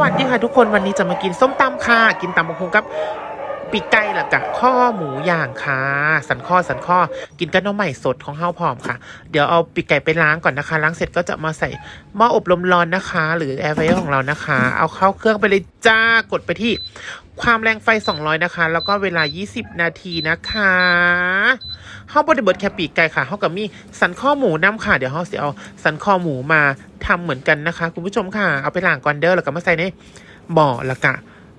วัสดีค่ะทุกคนวันนี้จะมากินส้มตำค่ะ กินตำบักฮุงกับปีกไก่ละกะข้อหมูย่างค่ะ สันข้อสันข้อกินกับน้ำใหม่สดของเฮาพร้อมค่ะ เดี๋ยวเอาปีกไก่ไปล้างก่อนนะคะ ล้างเสร็จก็จะมาใส่หม้ออบลมร้อนนะคะ หรือแอร์ไฟของเรานะคะ เอาเข้าเครื่องไปเลยจ้ากดไปที่ ความแรงไฟ 200 นะคะ แล้วก็เวลา 20 นาทีนะคะเฮาบดเบิร์ดแคปีกไก่ค่ะเฮากับมีสันข้อหมูน้ำค่ะ เดี๋ยวเฮาสิเอาสันข้อหมูมาทำเหมือนกันนะคะ คุณผู้ชมค่ะ เอาไปล้างก่อนเด้อแล้วก็มาใส่ในหม้อละกะ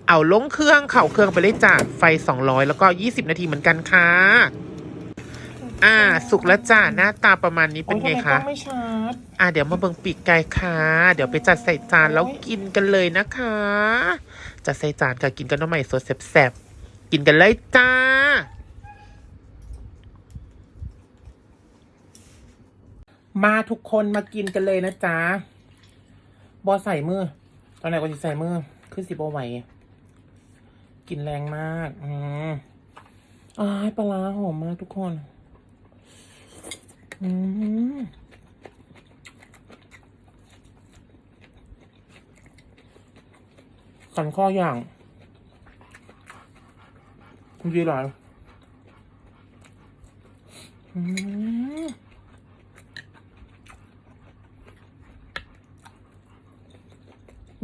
เอาลงเครื่องเข่าเครื่องไปเลยจ้าไฟ 200 แล้วก็ 20 นาทีเหมือนกันค่ะ อ่า สุกแล้วจ้าหน้าตาประมาณนี้เป็นไงคะไม่ชัดอะเดี๋ยวมาเบิ่งปีกไก่ค่ะ เดี๋ยวไปจัดใส่จานแล้วกินกันเลยนะคะ จัดใส่จานค่ะกินกันน้ำใหม่สดแซ่บๆกินกันเลยจ้ามาทุกคนมากินกันเลยนะจ๊ะบอใส่มือ ตอนไหนก็จะใส่มือ ขึ้นสิบโอไหวกินแรงมาก อืมอ้ายปลาร้าหอมมากทุกคน อืมสันข้ออย่างดีหลายอืม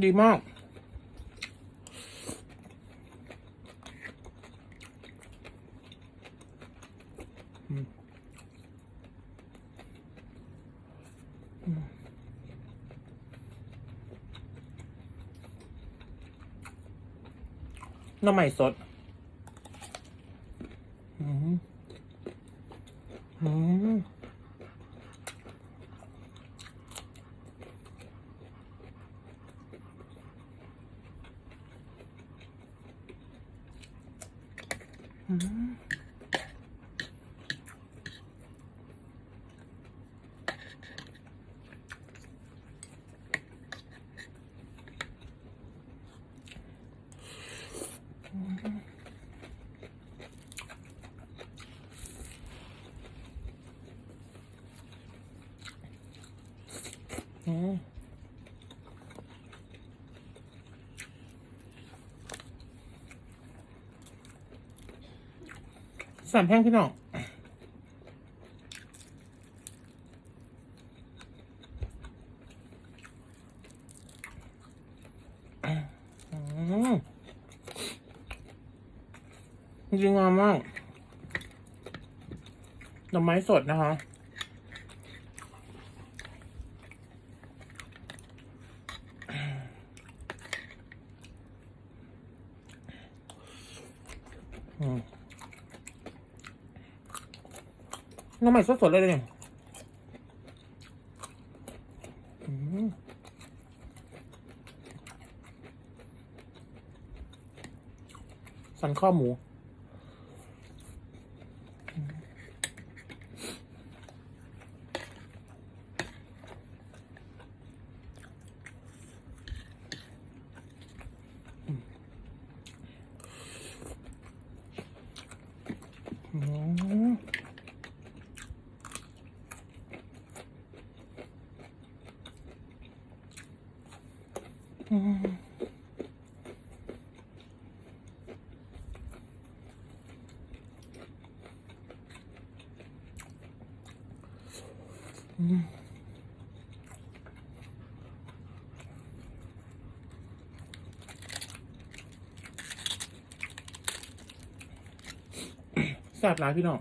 ดีมาก อืมอืม น้ำใหม่สด อืมอืมอืม อืมสามแห้งพี่น้องจริงงามมากดอกไม้สดนะคะ น้ำใหม่สดๆเลยเนี่ยสันข้อหมู อืมอืมอืม แซ่บหลายพี่น้อง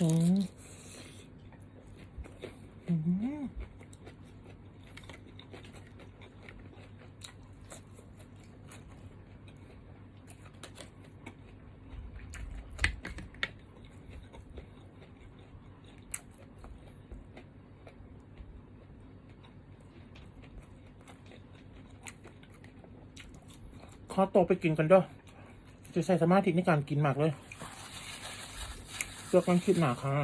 อืมอืมขอตัวไปกินกันด้วยจะใส่สมาธิในการกินมากเลย เสื้อกันคิดหนาค่ะ